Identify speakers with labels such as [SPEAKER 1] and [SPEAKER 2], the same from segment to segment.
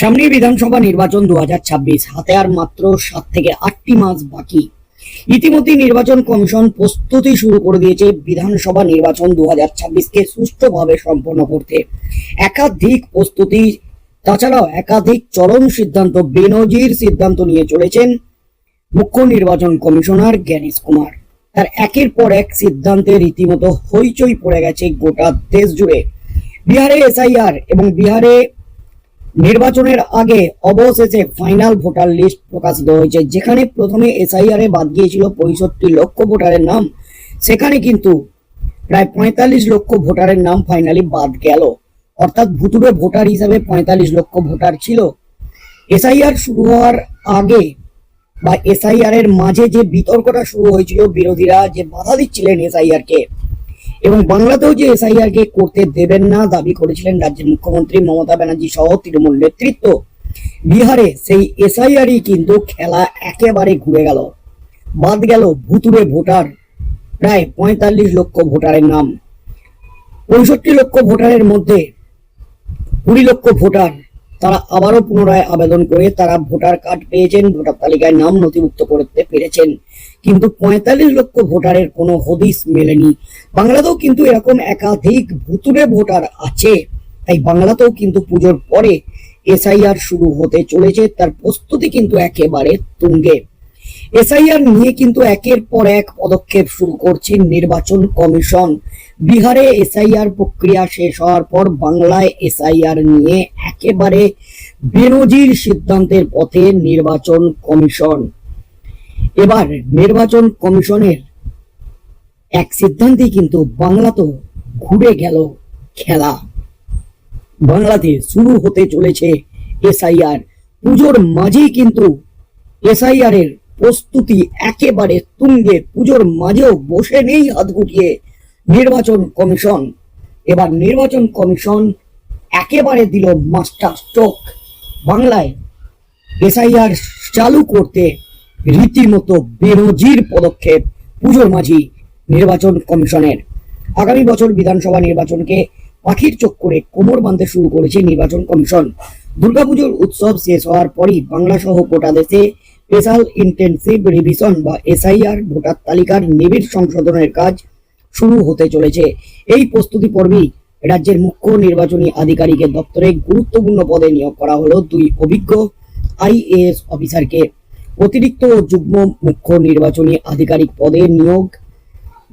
[SPEAKER 1] সামনে বিধানসভা নির্বাচন দু হাতে আর মাত্র সাত থেকে আটটি মাস বাকি। ইতিমধ্যে নির্বাচন কমিশন প্রস্তুতি শুরু করে দিয়েছে বিধানসভা নির্বাচন দু হাজার কে সুষ্ঠুভাবে সম্পন্ন করতে। একাধিক প্রস্তুতি, তাছাড়াও একাধিক চরম সিদ্ধান্ত বেনজির সিদ্ধান্ত নিয়ে চলেছেন মুখ্য নির্বাচন কমিশনার জ্ঞানেশ কুমার। তার একের পর এক সিদ্ধান্তে রীতিমতো হইচই পড়ে গেছে গোটা দেশ জুড়ে বিহারে এসআইআর এবং বিহারে নির্বাচনের আগে অবশেষে ফাইনাল ভোটার লিস্ট প্রকাশিত হয়েছে, যেখানে প্রথমে এসআইআর এ বাদ গিয়েছিল পঁয়ষট্টি লক্ষ ভোটারের নাম। সেখানে কিন্তু প্রায় পঁয়তাল্লিশ লক্ষ ভোটারের নাম ফাইনালি বাদ গেল। অর্থাৎ ভুতুরে ভোটার হিসাবে পঁয়তাল্লিশ লক্ষ ভোটার ছিল। এসআইআর শুরু হওয়ার আগে বা এসআইআর এর মাঝে যে বিতর্কটা শুরু হয়েছিল বিরোধীরা, যে বাধা দিচ্ছিলেন এসআইআর কে এবং বাংলাতেও যে এসআইআর কে করতে দেবেন না দাবি করেছিলেন রাজ্যের মুখ্যমন্ত্রী মমতা ব্যানার্জি সহ তৃণমূল নেতৃত্ব, বিহারে সেই এসআইআরই কিন্তু খেলা একেবারে ঘুরে গেল। বাদ গেল ভুতুরে ভোটার, প্রায় পঁয়তাল্লিশ লক্ষ ভোটারের নাম। পঁয়ষট্টি লক্ষ ভোটারের মধ্যে কুড়ি লক্ষ ভোটার তারা আবারও পুনরায় আবেদন করে তারা ভোটার কার্ড পেয়েছেন, ভোটার তালিকায় নাম নথিভুক্ত করতে পেরেছেন। কিন্তু পঁয়তাল্লিশ লক্ষ ভোটারের কোনো হদিস মেলেনি। বাংলাতেও কিন্তু এরকম একাধিক ভুতুরে ভোটার আছে। তাই বাংলাতেও কিন্তু পুজোর পরে এসআইআর শুরু হতে চলেছে, তার প্রস্তুতি কিন্তু একেবারে তুঙ্গে। এসআইআর নিয়ে কিন্তু একের পর এক পদক্ষেপ শুরু করছে নির্বাচন কমিশন। বিহারে এসআইআর প্রক্রিয়া শেষ হওয়ার পর বাংলায় এসআইআর নিয়ে একেবারে বেনজির সিদ্ধান্তের পথে নির্বাচন কমিশন। এবার নির্বাচন কমিশনের এক সিদ্ধান্তে কিন্তু বাংলা তো ঘুরে গেল খেলা। বাংলাতে শুরু হতে চলেছে এসআইআর পুজোর মাঝেই কিন্তু এসআইআর এর প্রস্তুতি একেবারে তুঙ্গে, পুজোর মাঝেও বসে নেই হাত গুটিয়ে নির্বাচন কমিশন। এবার নির্বাচন কমিশন একেবারে দিল মাস্টার স্ট্রোক। বাংলায় এসআইআর চালু করতে রীতিমতো বেরোজির পদক্ষেপ পুজোর মাঝি নির্বাচন কমিশনের। আগামী বছর বিধানসভা নির্বাচনকে পাখির চোখ করে কোমর বাঁধতে শুরু করেছে নির্বাচন কমিশন। দুর্গাপুজোর উৎসব শেষ হওয়ার পরই বাংলা সহ গোটা দেশে স্পেশাল ইন্টেন্সিভ রিভিশন বা এসআইআর ভোটার তালিকার নিবিড় সংশোধনের কাজ শুরু হতে চলেছে। এই প্রস্তুতি পর্বেই রাজ্যের মুখ্য নির্বাচনী আধিকারিকের দপ্তরে গুরুত্বপূর্ণ পদে নিয়োগ করা হলো দুই অভিজ্ঞ আইএএস অফিসারকে। অতিরিক্ত যুগ্ম মুখ্য নির্বাচনী আধিকারিক পদে নিয়োগ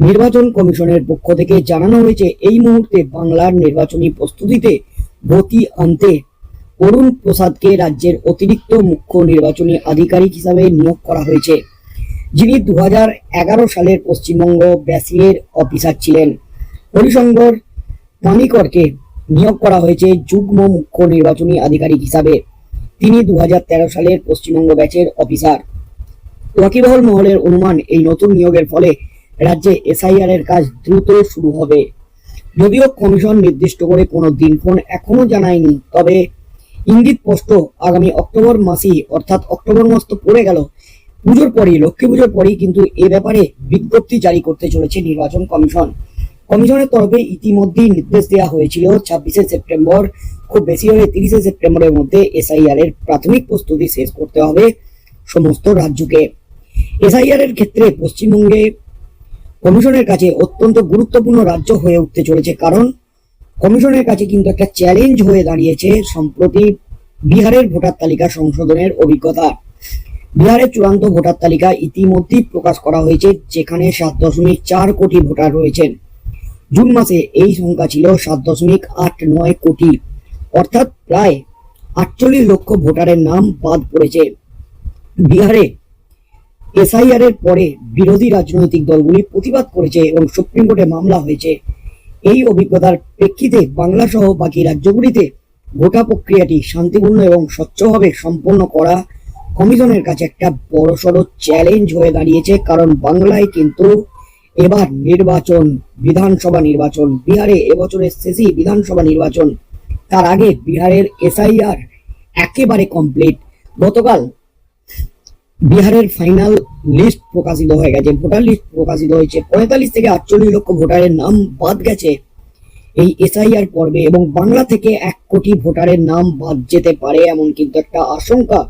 [SPEAKER 1] নির্বাচন কমিশনের পক্ষ থেকে জানানো হয়েছে, এই মুহূর্তে বাংলার নির্বাচনী প্রস্তুতিতে গতি আনতে অরুণ প্রসাদকে রাজ্যের অতিরিক্ত মুখ্য নির্বাচনী আধিকারিক হিসাবে নিয়োগ করা হয়েছে। যিনি দু সালের পশ্চিমবঙ্গ ব্যাসিলের অফিসার ছিলেন। হরিশঙ্কর পানিকরকে নিয়োগ করা হয়েছে যুগ্ম মুখ্য নির্বাচনী আধিকারিক হিসাবে। তিনি দু হাজার তেরো সালের পশ্চিমবঙ্গ ব্যাচের অফিসার। ওয়াকিবহল মহলের অনুমান এই নতুন নিয়োগের ফলে রাজ্যে এসআইআর এর কাজ দ্রুত শুরু হবে। যদিও কমিশন নির্দিষ্ট করে কোনো দিনক্ষণ এখনও জানায়নি, তবে ইঙ্গিত স্পষ্ট, আগামী অক্টোবর মাসেই, অর্থাৎ অক্টোবর মাস তো পড়ে গেল। পুজোর পরেই, লক্ষ্মী পুজোর পরেই কিন্তু এ ব্যাপারে বিজ্ঞপ্তি জারি করতে চলেছে নির্বাচন কমিশন। কমিশনের তরফে ইতিমধ্যেই নির্দেশ দেওয়া হয়েছিল, ছাব্বিশে সেপ্টেম্বর, খুব বেশি হলে তিরিশে সেপ্টেম্বরের মধ্যে এসআইআর এর প্রাথমিক প্রস্তুতি শেষ করতে হবে সমস্ত রাজ্যকে। এসআইআর এর ক্ষেত্রে পশ্চিমবঙ্গে কমিশনের কাছে অত্যন্ত গুরুত্বপূর্ণ রাজ্য হয়ে উঠতে চলেছে, কারণ কমিশনের কাছে কিন্তু একটা চ্যালেঞ্জ হয়ে দাঁড়িয়েছে সম্প্রতি বিহারের ভোটার তালিকা সংশোধনের অভিজ্ঞতা। বিহারের চূড়ান্ত ভোটার তালিকা ইতিমধ্যেই প্রকাশ করা হয়েছে, যেখানে সাত দশমিক চার কোটি ভোটার রয়েছেন। জুন মাসে এই সংখ্যা ছিল সাত দশমিক আট নয় কোটি। অর্থাৎ প্রায় আটচল্লিশ লক্ষ ভোটারের নাম বাদ পড়েছে। বিহারে এসআইআর এর পরে বিরোধী রাজনৈতিক দলগুলি প্রতিবাদ করেছে এবং সুপ্রিম কোর্টে মামলা হয়েছে। এই অভিজ্ঞতার প্রেক্ষিতে বাংলা সহ বাকি রাজ্যগুলিতে গোটা প্রক্রিয়াটি শান্তিপূর্ণ এবং স্বচ্ছভাবে সম্পন্ন করা কমিশনের কাছে একটা বড়সড় চ্যালেঞ্জ হয়ে দাঁড়িয়েছে, কারণ বাংলায় কিন্তু এবার নির্বাচন, বিধানসভা নির্বাচন, বিহারে এবছরের শেষই বিধানসভা নির্বাচন। তার আগে বিহারের এসআইআর একেবারে কমপ্লিট গতকাল বিহারের ফাইনাল লিস্ট প্রকাশিত হয়ে গেছে। ভোটার লিস্ট প্রকাশিত হয়েছে। পঁয়তাল্লিশ থেকে আটচল্লিশ লক্ষ ভোটারের নাম বাদ গেছে। এই এসআইআর পর্বে এবং বাংলা থেকে এক কোটি ভোটারের নাম বাদ যেতে পারে এমন কিন্তু একটা আশঙ্কা।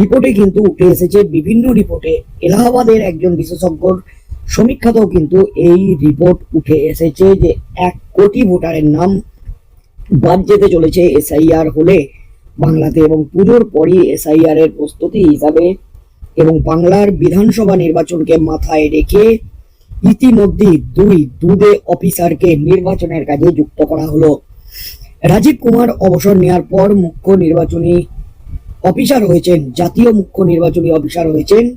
[SPEAKER 1] রিপোর্টে কিন্তু উঠে এসেছে বিভিন্ন রিপোর্টে এলাহাবাদের একজন বিশেষজ্ঞর সমীক্ষাতেও কিন্তু এই রিপোর্ট উঠে এসেছে যে এক কোটি ভোটারের নাম বাদ যেতে চলেছে এসআইআর হলে বাংলাতে এবং পুজোর পরই এসআইআর এর প্রস্তুতি হিসাবে এবং বাংলার বিধানসভা নির্বাচনকে মাথায় রেখে ইতিমধ্যে দুই দুদে অফিসারকে নির্বাচনের কাজে যুক্ত করা হলো। রাজীব কুমার অবসর নেওয়ার পর মুখ্য নির্বাচনী অফিসার হয়েছেন, জাতীয় মুখ্য নির্বাচনী অফিসার হয়েছেন,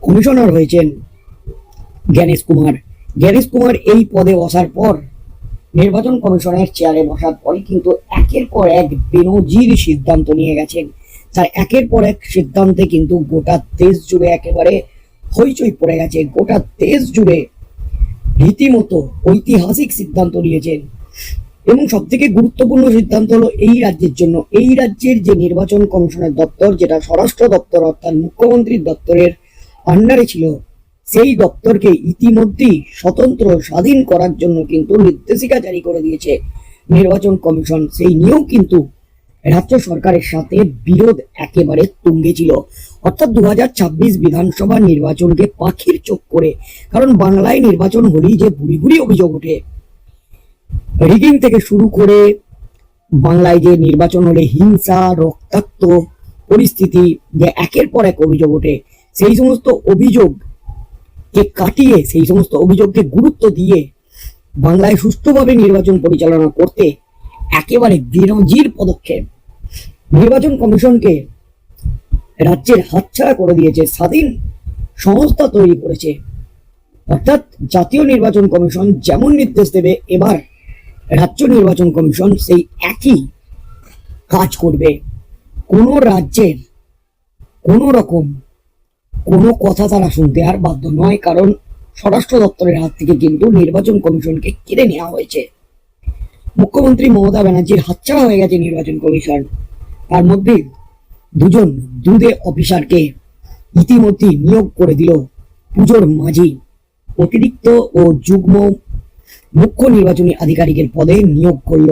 [SPEAKER 1] কমিশনার হয়েছেন জ্ঞানেশ কুমার। জ্ঞানেশ কুমার এই পদে বসার পর নির্বাচন কমিশনের চেয়ারে বসার পরে কিন্তু একের পর এক বেনজির সিদ্ধান্ত নিয়ে গেছেন। তার একের পর এক সিদ্ধান্তে কিন্তু গোটা দেশ জুড়ে একেবারে হইচই পড়ে গেছে। গোটা দেশ জুড়ে রীতিমতো ঐতিহাসিক সিদ্ধান্ত নিয়েছেন। এবং সব থেকে গুরুত্বপূর্ণ সিদ্ধান্ত হলো এই রাজ্যের জন্য। এই রাজ্যের যে নির্বাচন কমিশনের দপ্তর, যেটা স্বরাষ্ট্র দপ্তর অর্থাৎ মুখ্যমন্ত্রীর দপ্তরের আন্ডারে ছিল, সেই দপ্তরকে ইতিমধ্যেই স্বতন্ত্র, স্বাধীন করার জন্য কিন্তু নির্দেশিকা জারি করে দিয়েছে নির্বাচন কমিশন। সেই নিয়েও কিন্তু রাজ্য সরকারের সাথে বিরোধ একেবারে তুঙ্গে ছিল। অর্থাৎ দু হাজার ছাব্বিশ বিধানসভা নির্বাচনকে পাখির চোখ করে, কারণ বাংলায় নির্বাচন হলেই যে বুড়ি বুড়ি অভিযোগ ওঠে। রিগিং থেকে শুরু করে বাংলায় যে নির্বাচন হলে হিংসা, রক্তাক্ত পরিস্থিতি যে একের পর এক অভিযোগ ওঠে, সেই সমস্ত অভিযোগ কে কাটিয়ে, সেই সমস্ত অভিযোগকে গুরুত্ব দিয়ে বাংলায় সুষ্ঠুভাবে নির্বাচন পরিচালনা করতে একেবারে বিরোধীর পদক্ষেপ। নির্বাচন কমিশনকে রাজ্যের হাতছাড়া করে দিয়েছে, স্বাধীন সংস্থা তৈরি করেছে। অর্থাৎ জাতীয় নির্বাচন কমিশন যেমন নির্দেশ দেবে, এবার রাজ্য নির্বাচন কমিশন সেই একই কাজ করবে। কোনো রাজ্যের কোনো রকম কোনো কথা তারা শুনতে আর বাধ্য নয়, কারণ স্বরাষ্ট্র দপ্তরের হাত থেকে কিন্তু নির্বাচন কমিশনকে কেড়ে নেওয়া হয়েছে। মুখ্যমন্ত্রী মমতা ব্যানার্জির হাতছাড়া হয়ে গেছে নির্বাচন কমিশন। তার মধ্যে দুজন দুধে অফিসারকে ইতিমধ্যে নিয়োগ করে দিল পুজোর মাঝি। অতিরিক্ত ও যুগ্ম মুখ্য নির্বাচনী আধিকারিকের পদে নিয়োগ করল।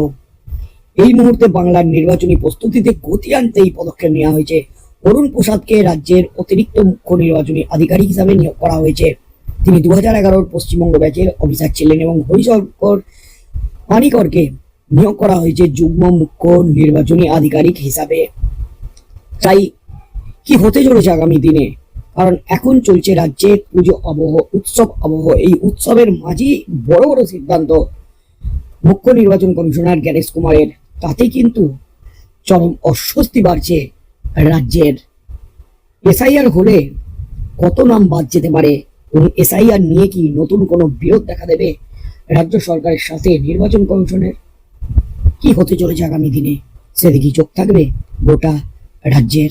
[SPEAKER 1] এই মুহূর্তে বাংলার নির্বাচনী প্রস্তুতিতে গতি আনতে এই পদক্ষেপ নেওয়া হয়েছে। অরুণ প্রসাদকে রাজ্যের অতিরিক্ত মুখ্য নির্বাচনী আধিকারিক হিসাবে নিয়োগ করা হয়েছে। তিনি দু হাজার এগারোর পশ্চিমবঙ্গ ব্যাচের অফিসার ছিলেন এবং হরিশঙ্কর পানিকরকে নিয়োগ করা হয়েছে যুগ্ম মুখ্য নির্বাচনী আধিকারিক হিসাবে। তাই কি হতে চলেছে আগামী দিনে? কারণ এখন চলছে রাজ্যে পুজো আবহ উৎসব আবহ এই উৎসবের মাঝেই বড় বড় সিদ্ধান্ত মুখ্য নির্বাচন কমিশনার জ্ঞানেশ কুমারের। তাতে কিন্তু চরম অস্বস্তি বাড়ছে রাজ্যের। এসআইআর হলে কত নাম বাদ যেতে পারে? এবং এসআইআর নিয়ে কি নতুন কোনো বিরোধ দেখা দেবে? রাজ্য সরকারের সাথে নির্বাচন কমিশনের কি হতে চলেছে আগামী দিনে? সেদিকে চোখ থাকবে গোটা রাজ্যের